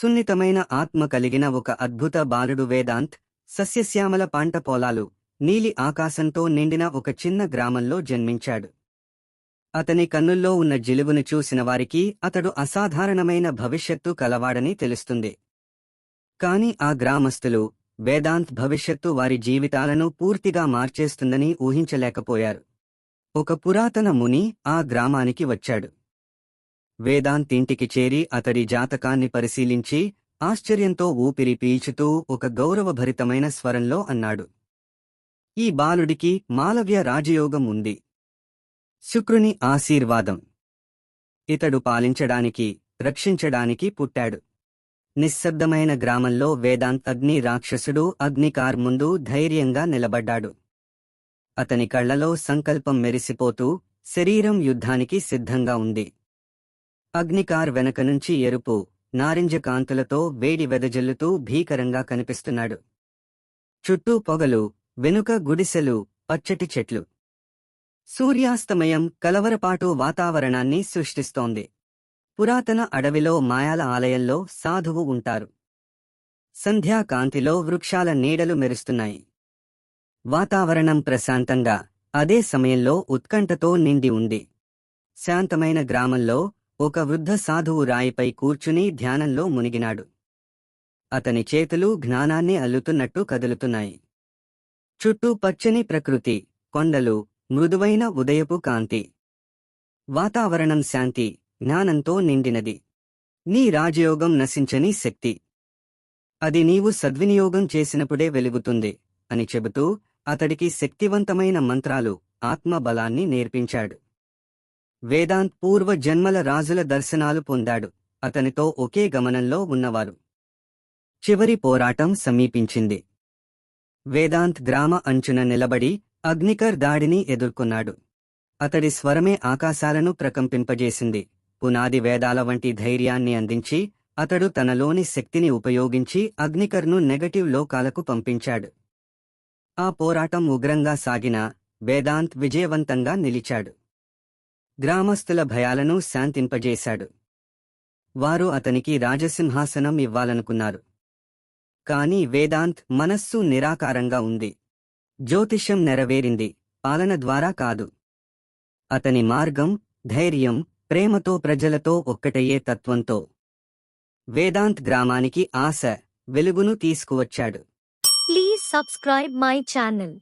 సున్నితమైన ఆత్మ కలిగిన ఒక అద్భుత బాలుడు వేదాంత్ సస్యశ్యామల పంట పొలాలు నీలి ఆకాశంతో నిండిన ఒక చిన్న గ్రామంలో జన్మించాడు. అతని కన్నుల్లో ఉన్న జిలుగును చూసిన వారికి అతడు అసాధారణమైన భవిష్యత్తు కలవాడని తెలుస్తుంది. కాని ఆ గ్రామస్తులు వేదాంత్ భవిష్యత్తు వారి జీవితాలను పూర్తిగా మార్చేస్తుందని ఊహించలేకపోయారు. ఒక పురాతన ముని ఆ గ్రామానికి వచ్చాడు. వేదాంత్ ఇంటికి చేరి అతడి జాతకాన్ని పరిశీలించి ఆశ్చర్యంతో ఊపిరి పీల్చుతూ ఒక గౌరవభరితమైన స్వరంలో అన్నాడు. ఈ బాలుడికి మాలవ్య రాజయోగం ఉంది. శుక్రుని ఆశీర్వాదం. ఇతడు పాలించడానికి రక్షించడానికి పుట్టాడు. నిశ్శబ్దమైన గ్రామంలో వేదాంత్ అగ్ని రాక్షసుడు అగ్నికార్ ముందు ధైర్యంగా నిలబడ్డాడు. అతని కళ్ళలో సంకల్పం మెరిసిపోతూ శరీరం యుద్ధానికి సిద్ధంగా ఉంది. అగ్నికార్ వెనక నుంచి ఎరుపు నారింజ కాంతులతో వేడి వెదజల్లుతూ భీకరంగా కనిపిస్తున్నాడు. చుట్టూ పొగలు వెనుక గుడిసెలు పచ్చటి చెట్లు. సూర్యాస్తమయం కలవరపాటు వాతావరణాన్ని సృష్టిస్తోంది. పురాతన అడవిలో మాయాల ఆలయంలో సాధువు ఉంటారు. సంధ్యాకాంతిలో వృక్షాల నీడలు మెరుస్తున్నాయి. వాతావరణం ప్రశాంతంగా అదే సమయంలో ఉత్కంఠతో నిండి ఉంది. శాంతమైన గ్రామంలో ఒక వృద్ధ సాధువు రాయిపై కూర్చుని ధ్యానంలో మునిగినాడు. అతని చేతులు జ్ఞానాన్ని అల్లుతున్నట్టు కదులుతున్నాయి. చుట్టూ పచ్చని ప్రకృతి కొండలు మృదువైన ఉదయపు కాంతి. వాతావరణం శాంతి జ్ఞానంతో నిండినది. నీ రాజయోగం నశించని శక్తి. అది నీవు సద్వినియోగం చేసినప్పుడే వెలుగుతుంది అని చెబుతూ అతడికి శక్తివంతమైన మంత్రాలు ఆత్మబలాన్ని నేర్పించాడు. వేదాంత్ పూర్వ జన్మల రాజుల దర్శనాలు పొందాడు. అతనితో ఒకే గమనంలో ఉన్నవారు. చివరి పోరాటం సమీపించింది. వేదాంత్ గ్రామ అంచున నిలబడి అగ్నికర్ దాడిని ఎదుర్కొన్నాడు. అతడి స్వరమే ఆకాశాలను ప్రకంపింపజేసింది. పునాది వేదాల వంటి ధైర్యాన్ని అందించి అతడు తనలోని శక్తిని ఉపయోగించి అగ్నికర్ను నెగటివ్ లోకాలకు పంపించాడు. ఆ పోరాటం ఉగ్రంగా సాగిన వేదాంత్ విజయవంతంగా నిలిచాడు. గ్రామస్తుల భయాలను శాంతింపజేశాడు. వారు అతనికి రాజసింహాసనం ఇవ్వాలనుకున్నారు. కాని వేదాంత్ మనస్సు నిరాకారంగా ఉంది. జ్యోతిష్యం నెరవేరింది. పాలన ద్వారా కాదు. అతని మార్గం ధైర్యం ప్రేమతో ప్రజలతో ఒక్కటయ్యే తత్వంతో. వేదాంత్ గ్రామానికి ఆశ వెలుగును తీసుకువచ్చాడు. Please subscribe my channel.